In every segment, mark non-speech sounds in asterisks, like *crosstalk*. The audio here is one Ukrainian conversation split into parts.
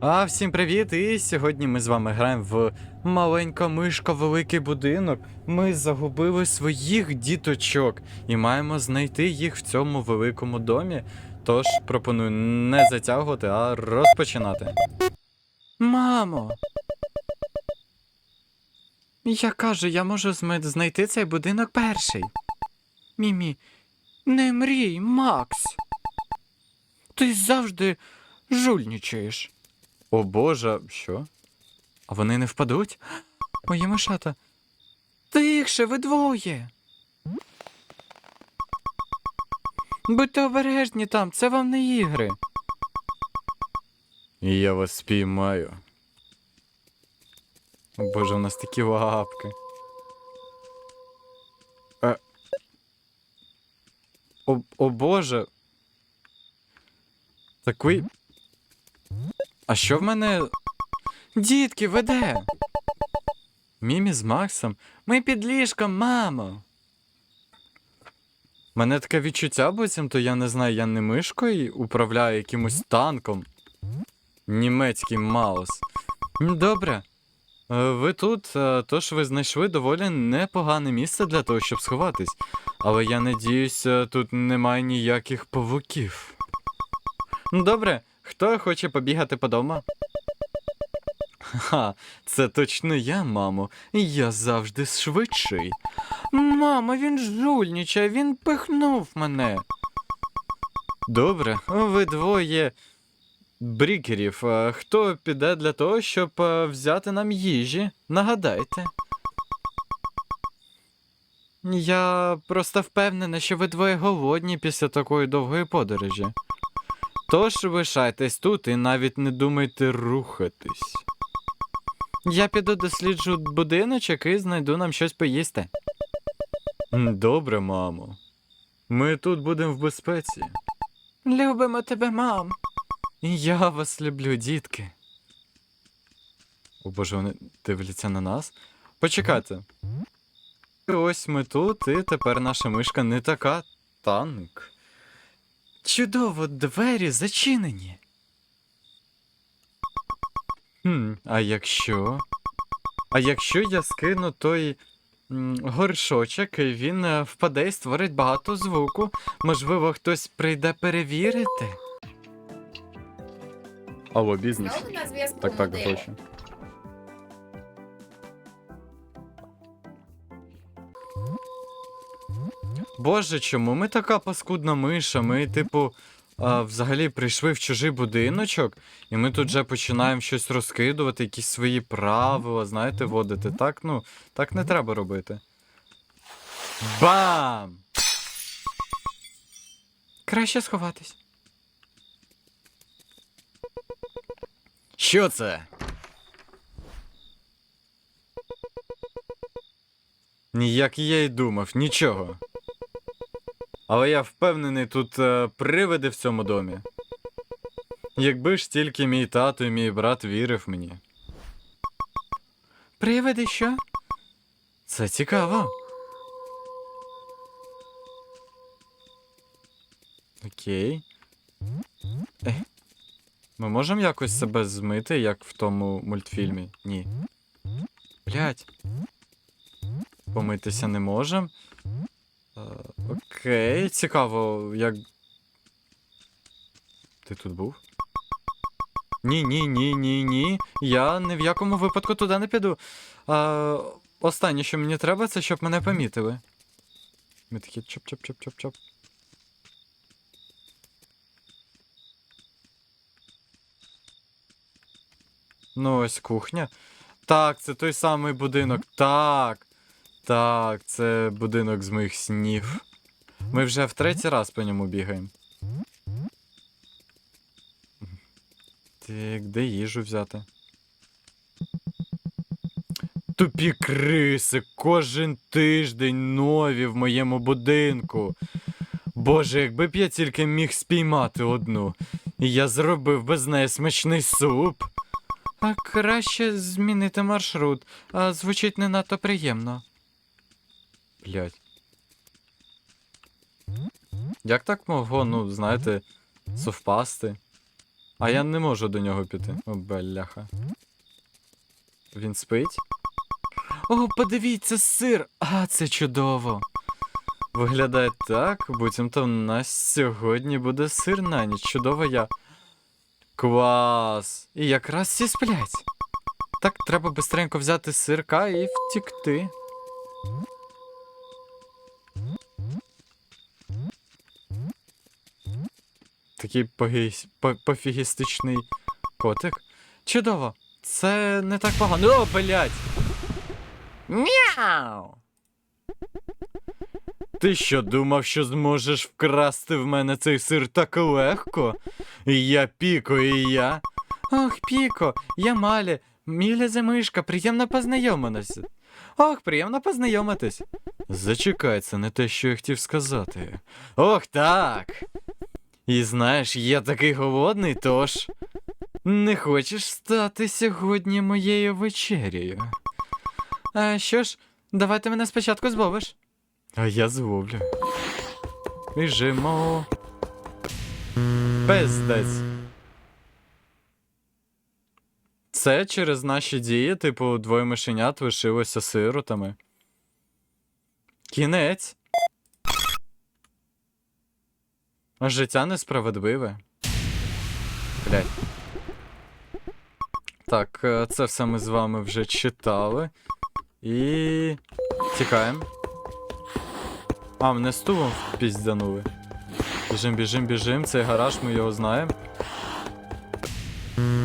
А всім привіт! І сьогодні ми з вами граємо в маленька мишка, великий будинок. Ми загубили своїх діточок і маємо знайти їх в цьому великому домі. Тож пропоную не затягувати, а розпочинати. Мамо! Я кажу, я можу знайти цей будинок перший. Мімі, не мрій, Макс. Ти завжди жульнічаєш. О боже, що? А вони не впадуть? *gasps* Мої мишата. Тихше, ви двоє. Будьте обережні там, це вам не ігри. Я вас спіймаю. О боже, у нас такі лапки. Е. О, о боже. Такий. А що в мене. Дітки, веде. Мімі з Максом. Ми під ліжком, мамо. Мене таке відчуття, буцімто я не знаю, я не мишкою управляю якимось танком. Німецький маус. Добре. Е, Ви тут, е, тож ви знайшли доволі непогане місце для того, щоб сховатись. Але я надіюсь, е, тут немає ніяких павуків. Добре, хто хоче побігати по дому? Ха, це точно я, мамо. Я завжди швидший. Мамо, він жульничає, він пихнув мене. Добре, ви двоє брікерів. Хто піде для того, щоб взяти нам їжі? Нагадайте. Я просто впевнена, що ви двоє голодні після такої довгої подорожі. Тож лишайтесь тут і навіть не думайте рухатись. Я піду досліджу будиночок і знайду нам щось поїсти. Добре, мамо. Ми тут будемо в безпеці. Любимо тебе, мам. Я вас люблю, дітки. О боже, вони дивляться на нас. Почекайте. Ось ми тут, і тепер наша мишка не така танк. Чудово, двері зачинені. Хм, а якщо. А якщо я скину той м, горшочок, і він е, впаде і створить багато звуку, можливо, хтось прийде перевірити. Алло, бізнес. Знову на зв'язку Так, так, модель. гроші. Боже, чому ми така паскудна миша? Ми, типу, а, взагалі прийшли в чужий будиночок, і ми тут вже починаємо щось розкидувати, якісь свої правила, знаєте, вводити. Так, ну, так не треба робити. Бам! Краще сховатись. Що це? Ніяк я й думав, нічого. Але я впевнений, тут е, привиди в цьому домі. Якби ж тільки мій тато і мій брат вірив мені. Привиди що? Це цікаво. Окей. Е? Ми можемо якось себе змити, як в тому мультфільмі? Ні. Блять. Помитися не можемо. Окей, цікаво, як. Ти тут був? Ні, ні, ні, ні, ні. Я ні в якому випадку туди не піду. А, останнє, що мені треба, це щоб мене помітили. Ми такі чоп-чоп-чоп-чоп-чоп. Ну, ось кухня. Так, це той самий будинок. Так. Так, це будинок з моїх снів. Ми вже в третій раз по ньому бігаємо. Так, де їжу взяти? Тупі криси, кожен тиждень нові в моєму будинку. Боже, якби б я тільки міг спіймати одну, і я зробив без неї смачний суп. А краще змінити маршрут, а звучить не надто приємно. Блять. Як так могло, ну, знаєте, совпасти? А я не можу до нього піти. О, бляха. Він спить? О, подивіться, сир! А, це чудово. Виглядає так, буцімто в нас сьогодні буде сир на ніч. Чудово я. Клас! І якраз всі сплять. Так, треба бистренько взяти сирка і втікти. Такий погіс... пофігістичний котик. Чудово! Це не так погано. О, блядь! Мяу! Ти що думав, що зможеш вкрасти в мене цей сир так легко? Я Піко і я. Ох, Піко, я Малі, Міля Замишка, приємно познайомитися. Ох, приємно познайомитись. Зачекай, це не те, що я хотів сказати. Ох, так. І знаєш, я такий голодний, тож. Не хочеш стати сьогодні моєю вечерею? А що ж, давай ти мене спочатку зловиш. А я зловлю. Біжимо. Пиздець. Це через наші дії, типу, двоє мишенят лишилося сиротами. Кінець. А Життя несправедливе. Так, е, це все ми з вами вже читали. І. Тікаємо. А, мене стулом впіздянули. Біжим, біжим, біжим. Цей гараж, ми його знаємо.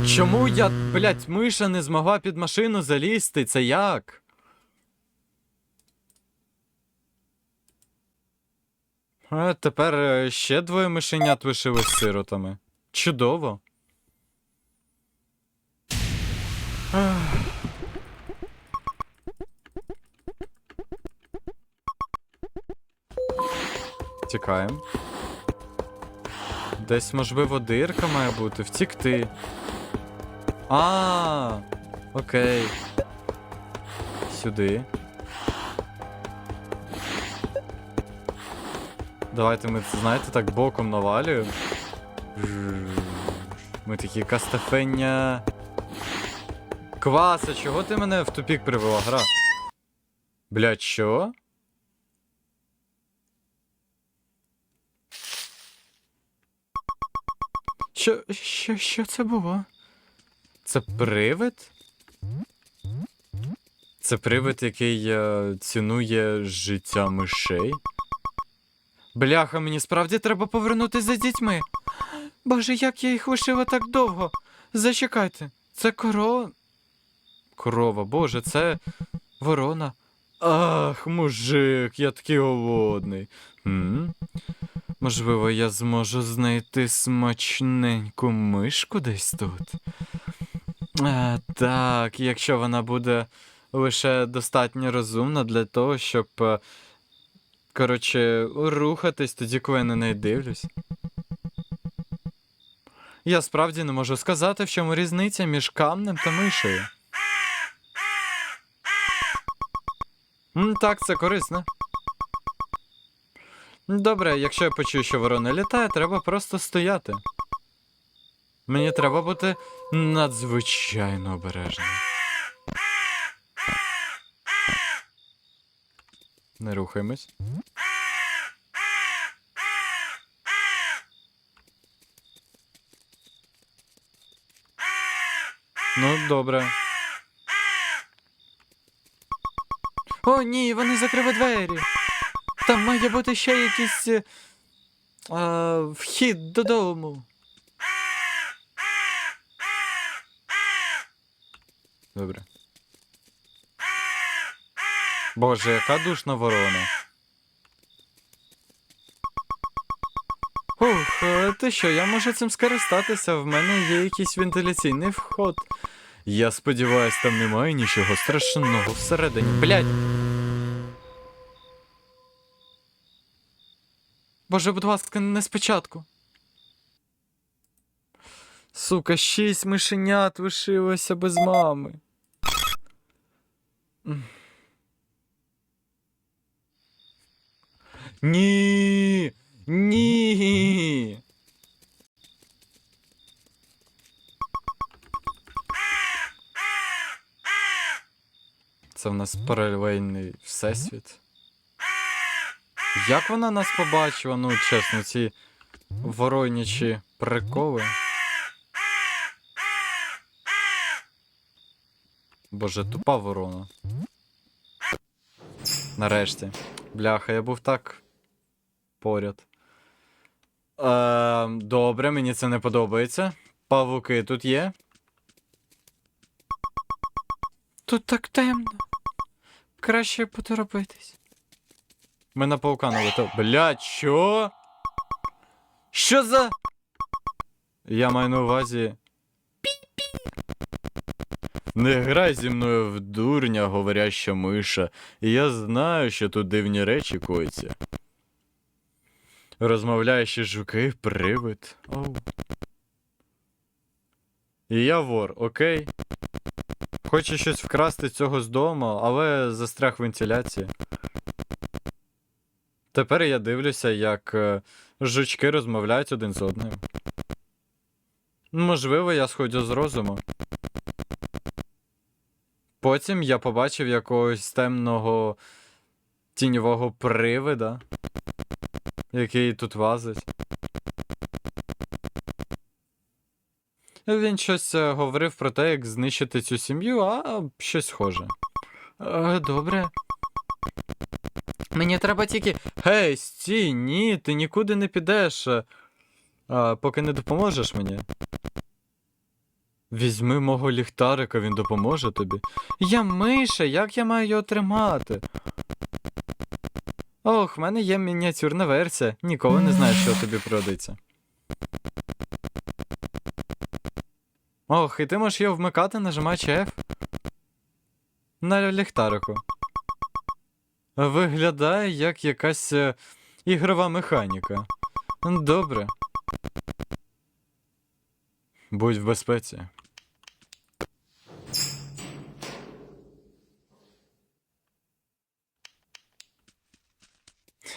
Чому я, блять, миша не змогла під машину залізти? Це як? А тепер е, ще двоє мишенят лишились сиротами. Чудово. Тікаємо. Десь, можливо, дирка має бути. Втікти. А, окей. Сюди. Давайте ми, знаєте, так боком навалюємо. Ми такі кастафення. Кваса, чого ти мене в тупік привела, гра? Блять, що? Що, що, що це було? Це привид? Це привид, який е, цінує життя мишей? Бляха, мені справді треба повернутися за дітьми. Боже, як я їх лишила так довго. Зачекайте, це коро... Корова, боже, це ворона. Ах, мужик, я такий голодний. М? Можливо, я зможу знайти смачненьку мишку десь тут. А, так, якщо вона буде лише достатньо розумна для того, щоб. Коротше, рухатись тоді, коли я на неї дивлюсь. Я справді не можу сказати, в чому різниця між камнем та мишею. Так, це корисно. Добре, якщо я почую, що ворона літає, треба просто стояти. Мені треба бути надзвичайно обережним. Не рухаємось. Ну, добре. О, ні, вони закрили двері. Там має бути ще якийсь е, а, вхід додому. Добре. Боже, яка душна ворона. Ух, ти що, я можу цим скористатися, в мене є якийсь вентиляційний вход. Я сподіваюсь, там немає нічого страшного всередині. Блядь. Боже, будь ласка, не спочатку. Сука, шість мишенят лишилося без мами. Ні. Ні. Це в нас паралельний всесвіт. Як вона нас побачила, ну чесно, ці воронячі приколи. Боже, тупа ворона. Нарешті. Бляха, я був так поряд. Е, добре, мені це не подобається. Павуки тут є. Тут так темно. Краще поторопитись. Ми на паука налетав. Блядь, що? Що за. Я маю на увазі. Не грай зі мною в дурня, говоряща миша, і я знаю, що тут дивні речі коїться. Розмовляючі жуки, привид. Оу. І я вор, окей? Хочу щось вкрасти цього з дому, але застряг вентиляції. Тепер я дивлюся, як е, жучки розмовляють один з одним. Можливо, я сходжу з розуму. Потім я побачив якогось темного тіньового привида, який тут лазить. Він щось е, говорив про те, як знищити цю сім'ю, а щось схоже. Е, добре. Мені треба тільки. Гей, стій, ні, ти нікуди не підеш. е, А, поки не допоможеш мені. Візьми мого ліхтарика, він допоможе тобі. Я миша, як я маю його тримати? Ох, в мене є мініатюрна версія. Ніколи не знаю, що тобі пригодиться. Ох, і ти можеш його вмикати, нажимаючи F. На ліхтарику. Виглядає як якась е, ігрова механіка. Добре. Будь в безпеці.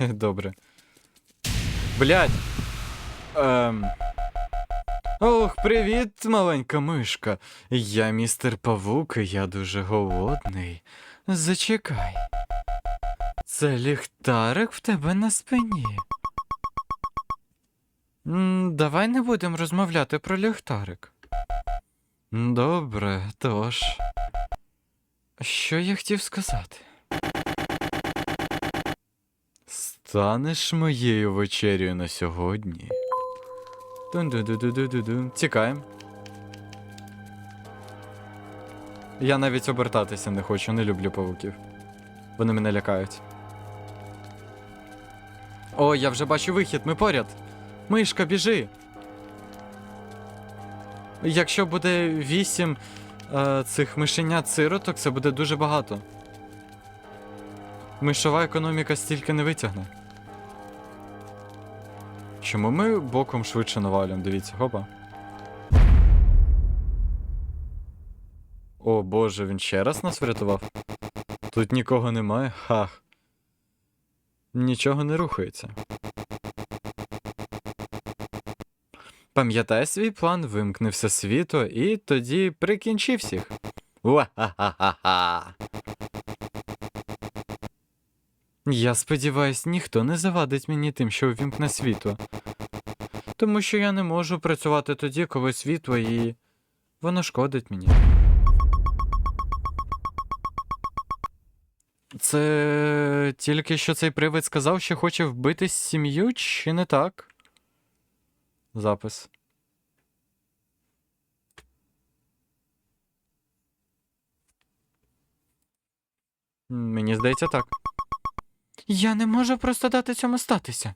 *laughs* Добре. Блядь. Ем... Ох, привіт, маленька мишка. Я містер Павук, і я дуже голодний. Зачекай. Це ліхтарик в тебе на спині. Давай не будемо розмовляти про ліхтарик. Добре, тож. Що я хотів сказати? Станеш моєю вечерю на сьогодні. Тікаємо. Я навіть обертатися не хочу, не люблю павуків. Вони мене лякають. О, я вже бачу вихід, ми поряд. Мишка, біжи. Якщо буде вісім е, цих мишенят сироток, це буде дуже багато. Мишова економіка стільки не витягне. Чому ми боком швидше навалюємо? Дивіться, хопа. О боже, він ще раз нас врятував. Тут нікого немає. Хах. Нічого не рухається. Пам'ятай свій план, вимкни все світло і тоді прикінчи всіх. Уа-ха-ха-ха-ха. Я сподіваюсь, ніхто не завадить мені тим, що увімкне світло. Тому що я не можу працювати тоді, коли світло і воно шкодить мені. Це тільки що цей привид сказав, що хоче вбити сім'ю, чи не так? Запис. Мені здається, так. Я не можу просто дати цьому статися.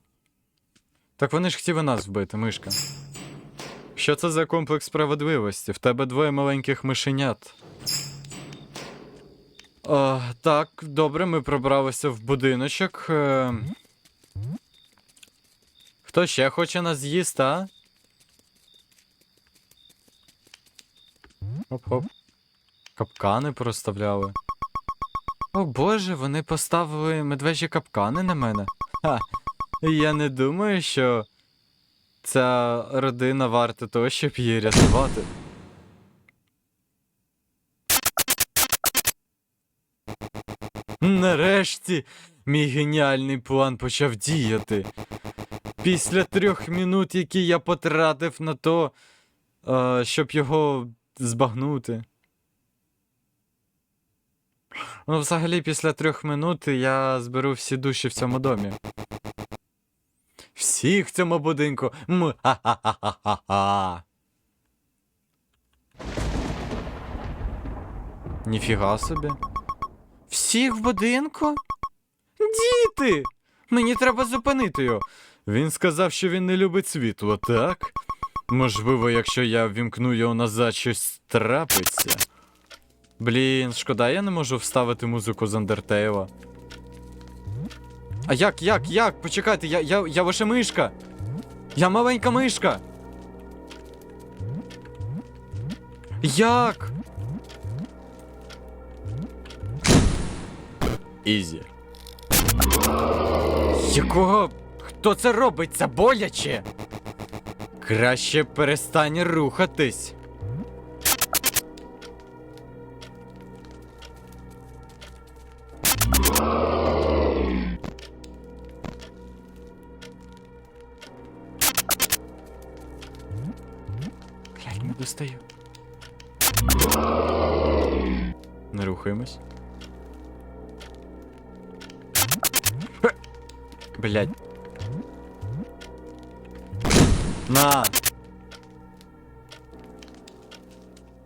Так вони ж хотіли нас вбити, мишка. Що це за комплекс справедливості? В тебе двоє маленьких мишенят. О, так, добре, ми пробралися в будиночок. Е... Хто ще хоче нас з'їсти, а? Хоп-хоп. Капкани проставляли. О боже, вони поставили медвежі капкани на мене. Ха. Я не думаю, що ця родина варта того, щоб її рятувати. Нарешті мій геніальний план почав діяти. Після трьох минут, які я потратив на то, е, щоб його збагнути. Ну, взагалі, після трьох минут я зберу всі душі в цьому домі. Всіх в цьому будинку. М-ха-ха-ха-ха-ха. Ніфіга собі. Всіх в будинку? Діти! Мені треба зупинити його. Він сказав, що він не любить світло, так? Можливо, якщо я ввімкну його назад, щось трапиться. Блін, шкода, я не можу вставити музику з Андертейла. А як, як, як? Почекайте, я, я, я ваша мишка. Я маленька мишка. Як? Ізі. Якого? Хто це робить? Це боляче? Краще перестань рухатись.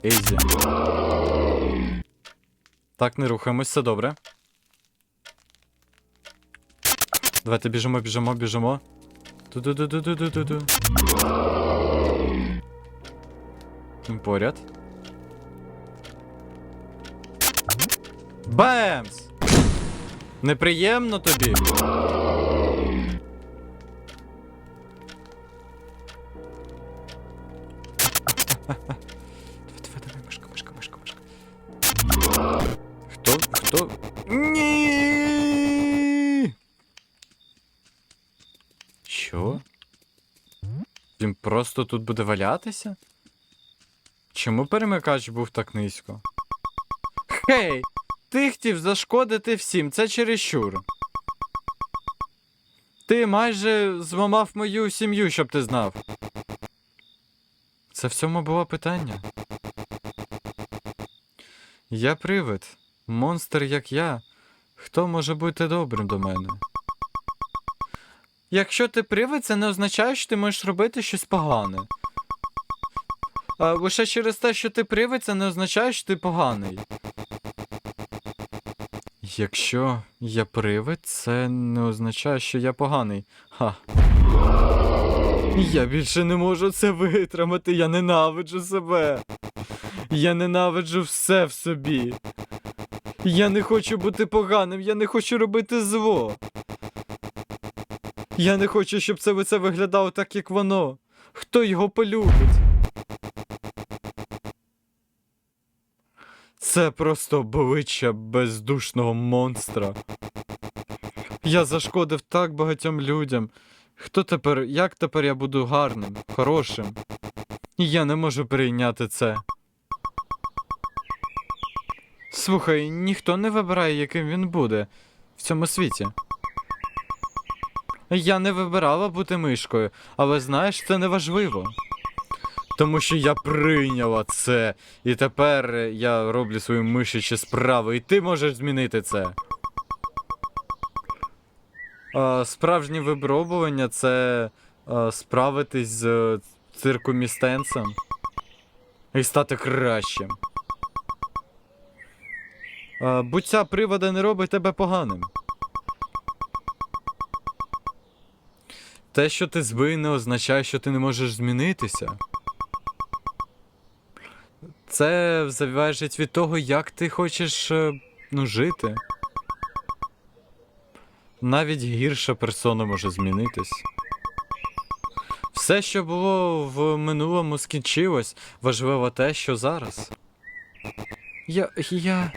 Ейзі. Так, не рухаємось, все добре. Давайте біжимо, біжимо, біжимо. Ту-ду-ду-ду-ду-ду-ду. Поряд. Бемс! Неприємно тобі. Просто тут буде валятися? Чому перемикач був так низько? Хей! Ти хотів зашкодити всім, це чересчур. Ти майже зламав мою сім'ю, щоб ти знав. Це в цьому було питання. Я привид, монстр як я. Хто може бути добрим до мене? Якщо ти привид, це не означає, що ти можеш робити щось погане. А лише через те, що ти привид, це не означає, що ти поганий. Якщо я привид, це не означає, що я поганий. Ха. Я більше не можу це витримати, я ненавиджу себе. Я ненавиджу все в собі. Я не хочу бути поганим, я не хочу робити зло. Я не хочу, щоб це лице виглядало так, як воно. Хто його полюбить? Це просто обличчя бездушного монстра. Я зашкодив так багатьом людям. Хто тепер, як тепер я буду гарним, хорошим? І я не можу прийняти це. Слухай, ніхто не вибирає, яким він буде в цьому світі. Я не вибирала бути мишкою, але знаєш, це не важливо. Тому що я прийняла це, і тепер я роблю свої мишачі справи, і ти можеш змінити це. А, справжнє випробування це а, справитись з е, і стати кращим. Буття привода не робить тебе поганим. Те, що ти злий, не означає, що ти не можеш змінитися. Це залежить від того, як ти хочеш е, ну, жити. Навіть гірша персона може змінитись. Все, що було в минулому, скінчилось. Важливо те, що зараз. Я. я.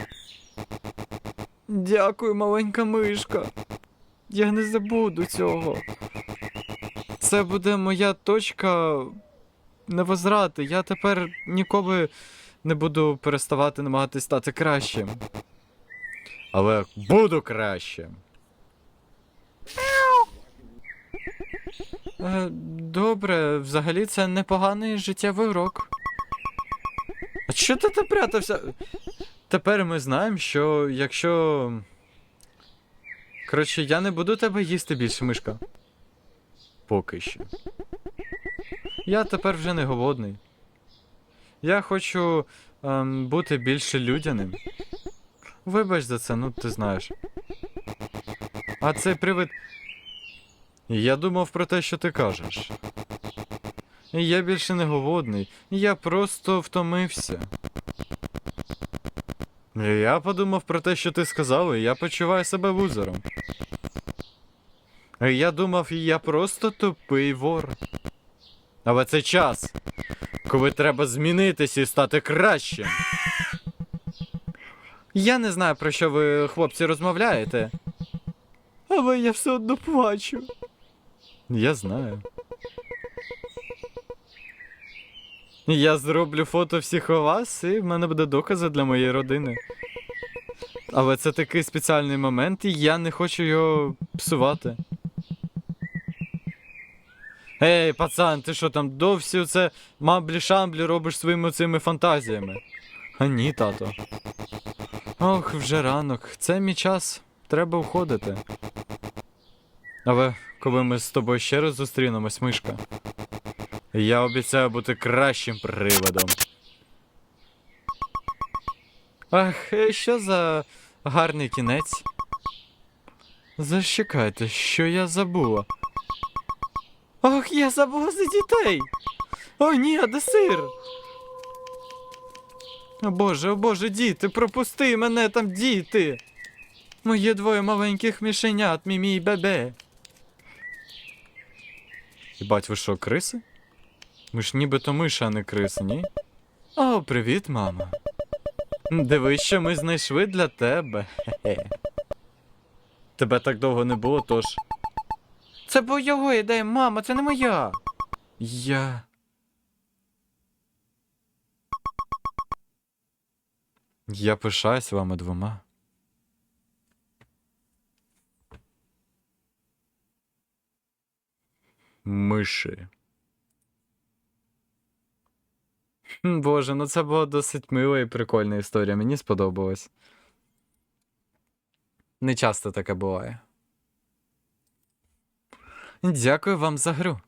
Дякую, маленька мишка. Я не забуду цього. Це буде моя точка невозврати. Я тепер ніколи не буду переставати намагатись стати кращим. Але буду краще. Е, Добре, взагалі це непоганий життєвий урок. А що ти там прятався? Тепер ми знаємо, що якщо. Коротше, я не буду тебе їсти більше, мишка. Поки що. Я тепер вже не голодний. Я хочу ем, бути більше людяним. Вибач за це, ну ти знаєш. А цей привид. Я думав про те, що ти кажеш. Я більше не голодний, я просто втомився. Я подумав про те, що ти сказав, і я почуваю себе лузером. Я думав, я просто тупий вор. Але це час, коли треба змінитися і стати кращим. Я не знаю, про що ви, хлопці, розмовляєте. Але я все одно плачу. Я знаю. Я зроблю фото всіх у вас, і в мене буде докази для моєї родини. Але це такий спеціальний момент, і я не хочу його псувати. Ей, пацан, ти що там довсі оце мамблі-шамблі робиш своїми цими фантазіями? А ні, тато. Ох, вже ранок. Це мій час. Треба уходити. Але коли ми з тобою ще раз зустрінемось, мишка. Я обіцяю бути кращим приводом. Ах, е, що за гарний кінець? Зачекайте, що я забула? Ох, я забула за дітей! О, ні, а де сир? О боже, о боже, діти, пропусти мене там, діти! Мої двоє маленьких мішенят, мімі і бебе. Єбать, ви що, криси? Ми ж нібито миші, а не криси, ні? О, привіт, мама. Дивись, що ми знайшли для тебе. Хе-хе. Тебе так довго не було, тож. Це була його ідея, мама, це не моя. Я. Я пишаюсь вами двома. Миші. Боже, ну це була досить мила і прикольна історія. Мені сподобалось. Не часто таке буває. Дякую вам за гру.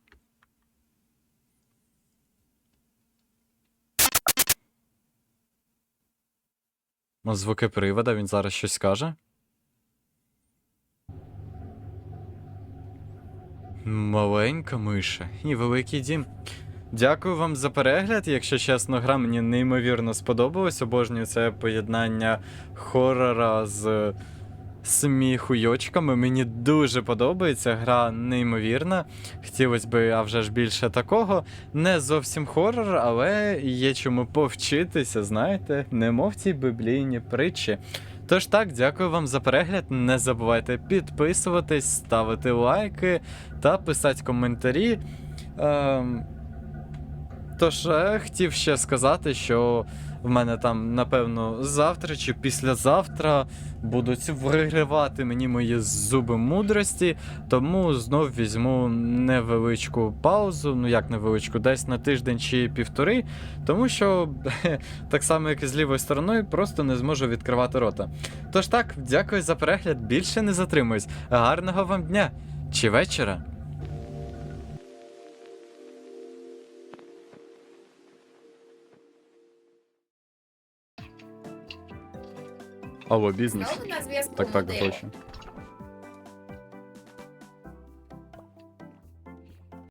Ну, звуки привода, він зараз щось скаже. Маленька миша і великий дім. Дякую вам за перегляд. Якщо чесно, гра мені неймовірно сподобалась. Обожнюю це поєднання хорора з сміхуйочками. Мені дуже подобається. Гра неймовірна. Хотілося б, а вже ж більше такого. Не зовсім хорор, але є чому повчитися, знаєте, немов ці біблійні притчі. Тож так, дякую вам за перегляд. Не забувайте підписуватись, ставити лайки та писати коментарі. Ем... Тож, е, хотів ще сказати, що в мене там, напевно, завтра чи післязавтра будуть вигривати мені мої зуби мудрості, тому знов візьму невеличку паузу, ну як невеличку, десь на тиждень чи півтори, тому що *laughs* так само, як і з лівою стороною, просто не зможу відкривати рота. Тож так, дякую за перегляд, більше не затримуюсь. Гарного вам дня чи вечора. Алло, бізнес. Так, так, гроші.